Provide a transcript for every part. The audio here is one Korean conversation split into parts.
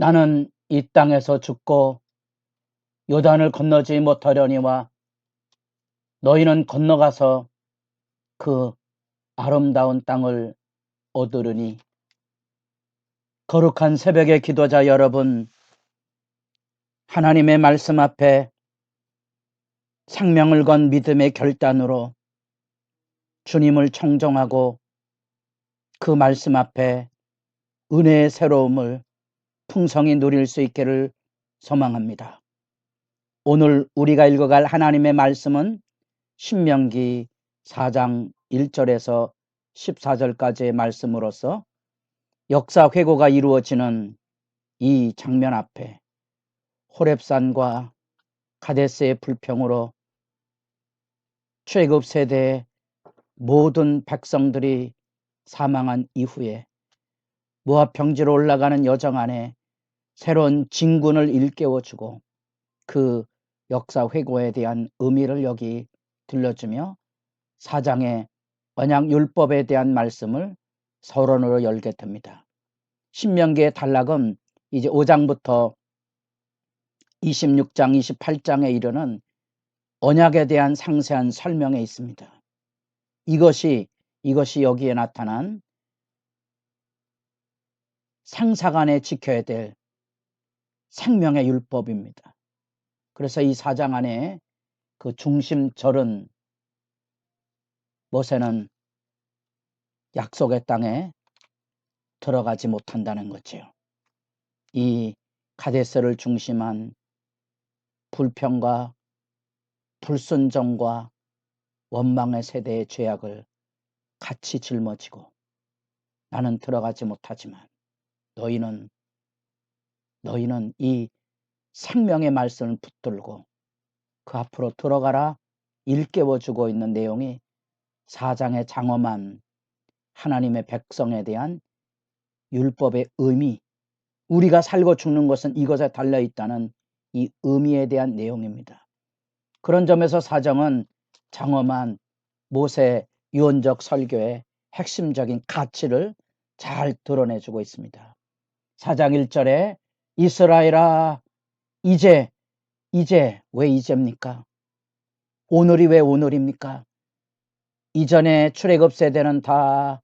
나는 이 땅에서 죽고 요단을 건너지 못하려니와 너희는 건너가서 그 아름다운 땅을 얻으르니. 거룩한 새벽의 기도자 여러분 하나님의 말씀 앞에 생명을 건 믿음의 결단으로 주님을 청정하고 그 말씀 앞에 은혜의 새로움을 풍성히 누릴 수 있기를 소망합니다. 오늘 우리가 읽어갈 하나님의 말씀은 신명기 4장 1절에서 14절까지의 말씀으로서 역사 회고가 이루어지는 이 장면 앞에 호랩산과 가데스의 불평으로 최급 세대의 모든 백성들이 사망한 이후에 모압 평지로 올라가는 여정 안에 새로운 진군을 일깨워주고 그 역사 회고에 대한 의미를 여기 들려주며 사장의 언약 율법에 대한 말씀을 서론으로 열게 됩니다. 신명기의 단락은 이제 5장부터 26장, 28장에 이르는 언약에 대한 상세한 설명에 있습니다. 이것이 이것이 여기에 나타난 상사간에 지켜야 될 생명의 율법입니다. 그래서 이 사장 안에 그 중심절은 모세는 약속의 땅에 들어가지 못한다는 거지요. 이 가데스를 중심한 불평과 불순종과 원망의 세대의 죄악을 같이 짊어지고 나는 들어가지 못하지만 너희는 너희는 이 생명의 말씀을 붙들고 그 앞으로 들어가라 일깨워 주고 있는 내용이 사장의 장엄한 하나님의 백성에 대한 율법의 의미, 우리가 살고 죽는 것은 이것에 달려 있다는 이 의미에 대한 내용입니다. 그런 점에서 사정은 장엄한 모세 유언적 설교의 핵심적인 가치를 잘 드러내주고 있습니다. 사장 1절에 이스라엘아 이제 이제 왜 이제입니까? 오늘이 왜 오늘입니까? 이전에 출애굽 세대는 다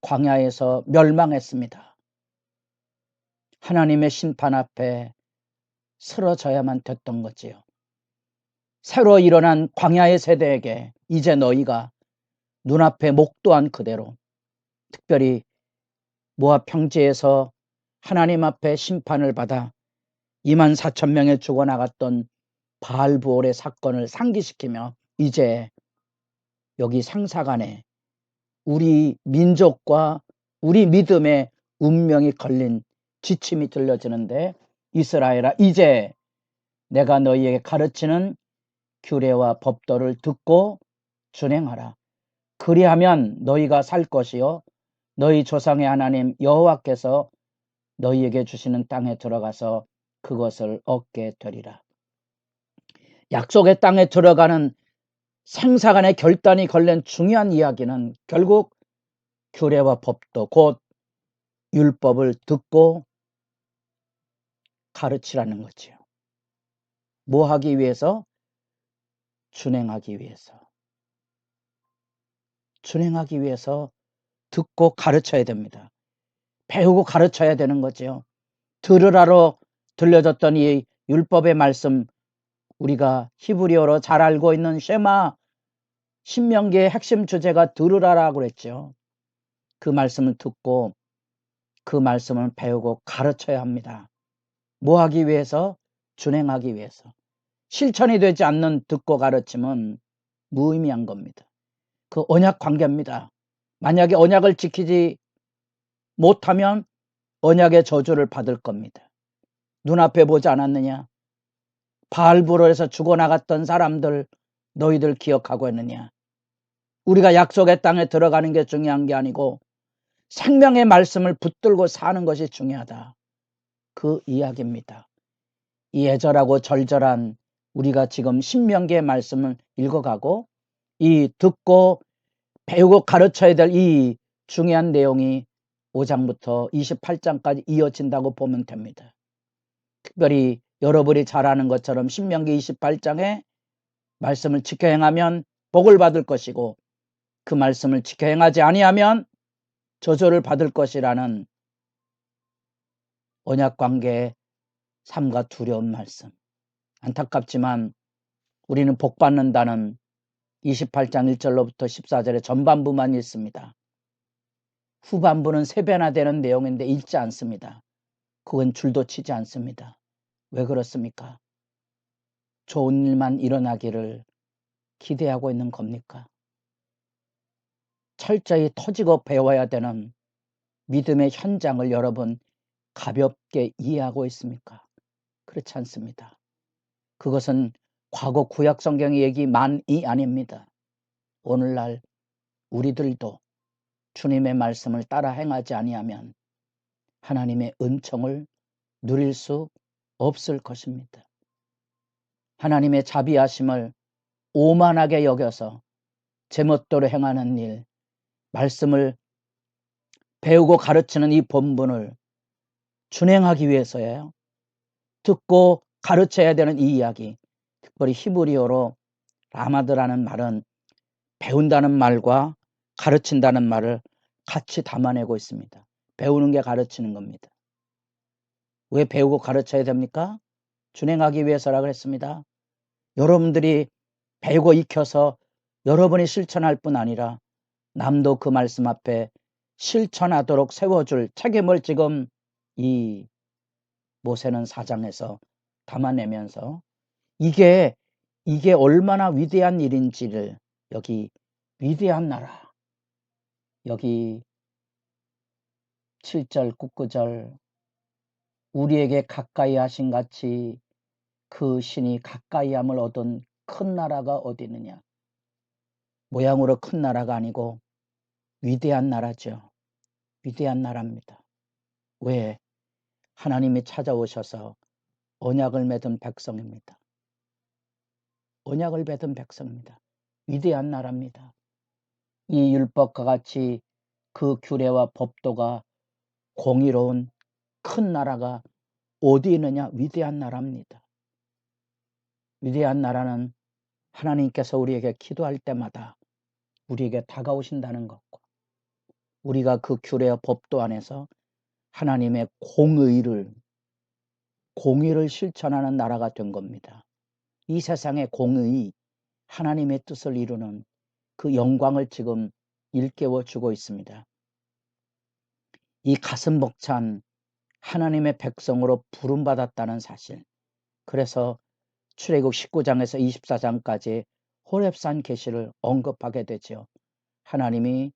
광야에서 멸망했습니다. 하나님의 심판 앞에 쓰러져야만 됐던 거지요. 새로 일어난 광야의 세대에게 이제 너희가 눈앞에 목도한 그대로 특별히 모압 평지에서 하나님 앞에 심판을 받아 2만 4천 명의 죽어나갔던 바알부올의 사건을 상기시키며 이제 여기 상사간에 우리 민족과 우리 믿음의 운명이 걸린 지침이 들려지는데 이스라엘아 이제 내가 너희에게 가르치는 규례와 법도를 듣고 준행하라. 그리하면 너희가 살 것이요 너희 조상의 하나님 여호와께서 너희에게 주시는 땅에 들어가서 그것을 얻게 되리라. 약속의 땅에 들어가는 생사간의 결단이 걸린 중요한 이야기는 결국 규례와 법도 곧 율법을 듣고 가르치라는 거지요. 뭐 하기 위해서? 준행하기 위해서. 준행하기 위해서 듣고 가르쳐야 됩니다. 배우고 가르쳐야 되는 거죠. 들으라로 들려졌던 이 율법의 말씀 우리가 히브리어로 잘 알고 있는 쉐마 신명기의 핵심 주제가 들으라라고 그랬죠. 그 말씀을 듣고 그 말씀을 배우고 가르쳐야 합니다. 뭐 하기 위해서? 준행하기 위해서. 실천이 되지 않는 듣고 가르침은 무의미한 겁니다. 그 언약 관계입니다. 만약에 언약을 지키지 못하면 언약의 저주를 받을 겁니다. 눈앞에 보지 않았느냐? 바알부로에서 죽어나갔던 사람들 너희들 기억하고 있느냐? 우리가 약속의 땅에 들어가는 게 중요한 게 아니고 생명의 말씀을 붙들고 사는 것이 중요하다. 그 이야기입니다. 이 애절하고 절절한 우리가 지금 신명기의 말씀을 읽어가고 이 듣고 배우고 가르쳐야 될 이 중요한 내용이 5장부터 28장까지 이어진다고 보면 됩니다. 특별히 여러분이 잘 아는 것처럼 신명기 28장에 말씀을 지켜 행하면 복을 받을 것이고 그 말씀을 지켜 행하지 아니하면 저주를 받을 것이라는 언약 관계의 삶과 두려운 말씀. 안타깝지만 우리는 복 받는다는 28장 1절로부터 14절의 전반부만 읽습니다. 후반부는 세 배나 되는 내용인데 읽지 않습니다. 그건 줄도 치지 않습니다. 왜 그렇습니까? 좋은 일만 일어나기를 기대하고 있는 겁니까? 철저히 터지고 배워야 되는 믿음의 현장을 여러분 가볍게 이해하고 있습니까? 그렇지 않습니다. 그것은 과거 구약 성경의 얘기만이 아닙니다. 오늘날 우리들도 주님의 말씀을 따라 행하지 아니하면 하나님의 은총을 누릴 수 없을 것입니다. 하나님의 자비하심을 오만하게 여겨서 제멋대로 행하는 일, 말씀을 배우고 가르치는 이 본분을 준행하기 위해서예요. 듣고 가르쳐야 되는 이 이야기, 특별히 히브리어로 라마드라는 말은 배운다는 말과 가르친다는 말을 같이 담아내고 있습니다. 배우는 게 가르치는 겁니다. 왜 배우고 가르쳐야 됩니까? 준행하기 위해서라 그랬습니다. 여러분들이 배우고 익혀서 여러분이 실천할 뿐 아니라 남도 그 말씀 앞에 실천하도록 세워줄 책임을 지금 이 모세는 사장에서 담아내면서 이게 이게 얼마나 위대한 일인지를 여기 위대한 나라 여기 7절 9구절 우리에게 가까이 하신 같이 그 신이 가까이 함을 얻은 큰 나라가 어디 있느냐 모양으로 큰 나라가 아니고 위대한 나라죠 위대한 나라입니다 왜 하나님이 찾아오셔서 언약을 맺은 백성입니다. 언약을 맺은 백성입니다. 위대한 나라입니다. 이 율법과 같이 그 규례와 법도가 공의로운 큰 나라가 어디 있느냐? 위대한 나라입니다. 위대한 나라는 하나님께서 우리에게 기도할 때마다 우리에게 다가오신다는 것과 우리가 그 규례와 법도 안에서 하나님의 공의를 공의를 실천하는 나라가 된 겁니다. 이 세상의 공의, 하나님의 뜻을 이루는 그 영광을 지금 일깨워 주고 있습니다. 이 가슴 벅찬 하나님의 백성으로 부름받았다는 사실. 그래서 출애굽 19장에서 24장까지 호렙산 계시를 언급하게 되죠. 하나님이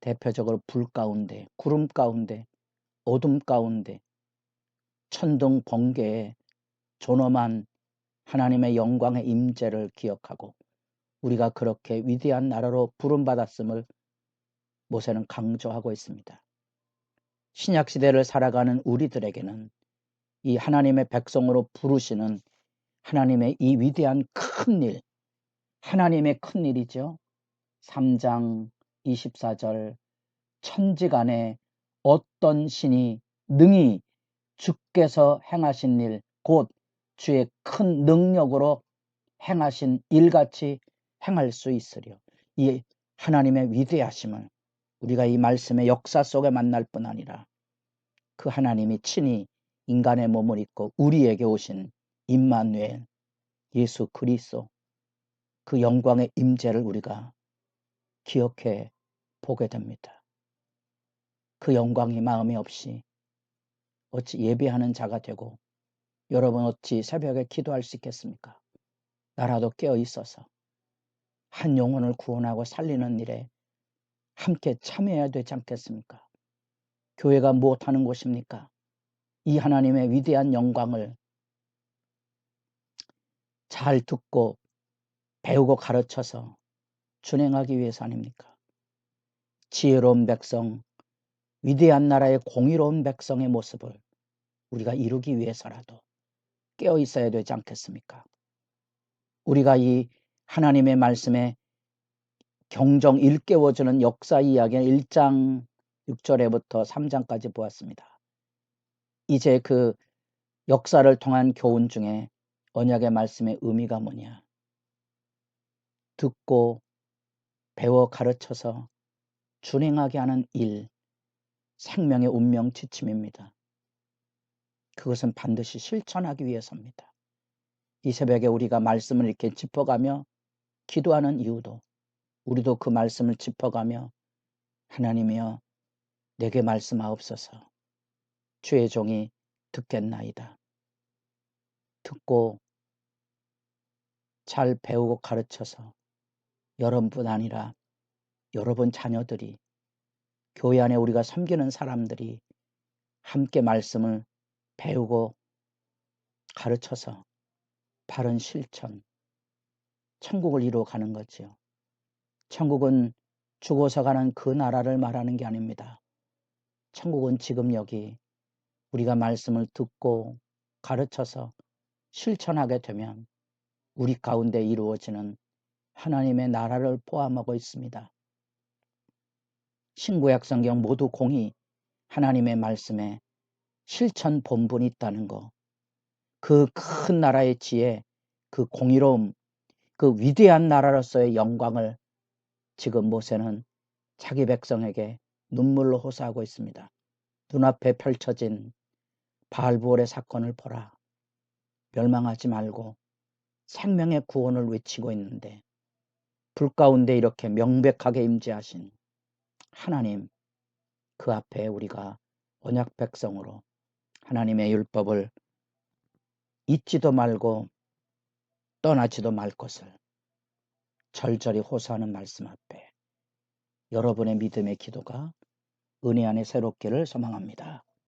대표적으로 불 가운데, 구름 가운데, 어둠 가운데 천둥 번개에 존엄한 하나님의 영광의 임재를 기억하고 우리가 그렇게 위대한 나라로 부름받았음을 모세는 강조하고 있습니다. 신약 시대를 살아가는 우리들에게는 이 하나님의 백성으로 부르시는 하나님의 이 위대한 큰 일, 하나님의 큰 일이죠. 3장 24절 천지간에 어떤 신이 능히 주께서 행하신 일, 곧 주의 큰 능력으로 행하신 일같이 행할 수 있으려. 이 하나님의 위대하심을 우리가 이 말씀의 역사 속에 만날 뿐 아니라 그 하나님이 친히 인간의 몸을 입고 우리에게 오신 임마누엘 예수 그리스도 그 영광의 임재를 우리가 기억해 보게 됩니다. 그 영광이 마음이 없이 어찌 예배하는 자가 되고 여러분 어찌 새벽에 기도할 수 있겠습니까? 나라도 깨어 있어서 한 영혼을 구원하고 살리는 일에 함께 참여해야 되지 않겠습니까? 교회가 무엇하는 곳입니까? 이 하나님의 위대한 영광을 잘 듣고 배우고 가르쳐서 준행하기 위해서 아닙니까? 지혜로운 백성, 위대한 나라의 공의로운 백성의 모습을 우리가 이루기 위해서라도 깨어 있어야 되지 않겠습니까? 우리가 이 하나님의 말씀에 경정 일깨워주는 역사 이야기는 1장 6절에부터 3장까지 보았습니다. 이제 그 역사를 통한 교훈 중에 언약의 말씀의 의미가 뭐냐? 듣고 배워 가르쳐서 준행하게 하는 일, 생명의 운명 지침입니다. 그것은 반드시 실천하기 위해서입니다. 이 새벽에 우리가 말씀을 이렇게 짚어가며 기도하는 이유도 우리도 그 말씀을 짚어가며 하나님이여 내게 말씀하옵소서 주의 종이 듣겠나이다. 듣고 잘 배우고 가르쳐서 여러분뿐 아니라 여러분 자녀들이 교회 안에 우리가 섬기는 사람들이 함께 말씀을 배우고 가르쳐서 바른 실천, 천국을 이루어 가는 거지요. 천국은 죽어서 가는 그 나라를 말하는 게 아닙니다. 천국은 지금 여기 우리가 말씀을 듣고 가르쳐서 실천하게 되면 우리 가운데 이루어지는 하나님의 나라를 포함하고 있습니다. 신구약 성경 모두 공이 하나님의 말씀에 실천 본분이 있다는 거. 그 큰 나라의 지혜, 그 공의로움, 그 위대한 나라로서의 영광을 지금 모세는 자기 백성에게 눈물로 호소하고 있습니다. 눈앞에 펼쳐진 바알부올의 사건을 보라. 멸망하지 말고 생명의 구원을 외치고 있는데 불 가운데 이렇게 명백하게 임재하신 하나님 그 앞에 우리가 언약 백성으로 하나님의 율법을 잊지도 말고 떠나지도 말 것을 절절히 호소하는 말씀 앞에 여러분의 믿음의 기도가 은혜 안에 새롭기를 소망합니다.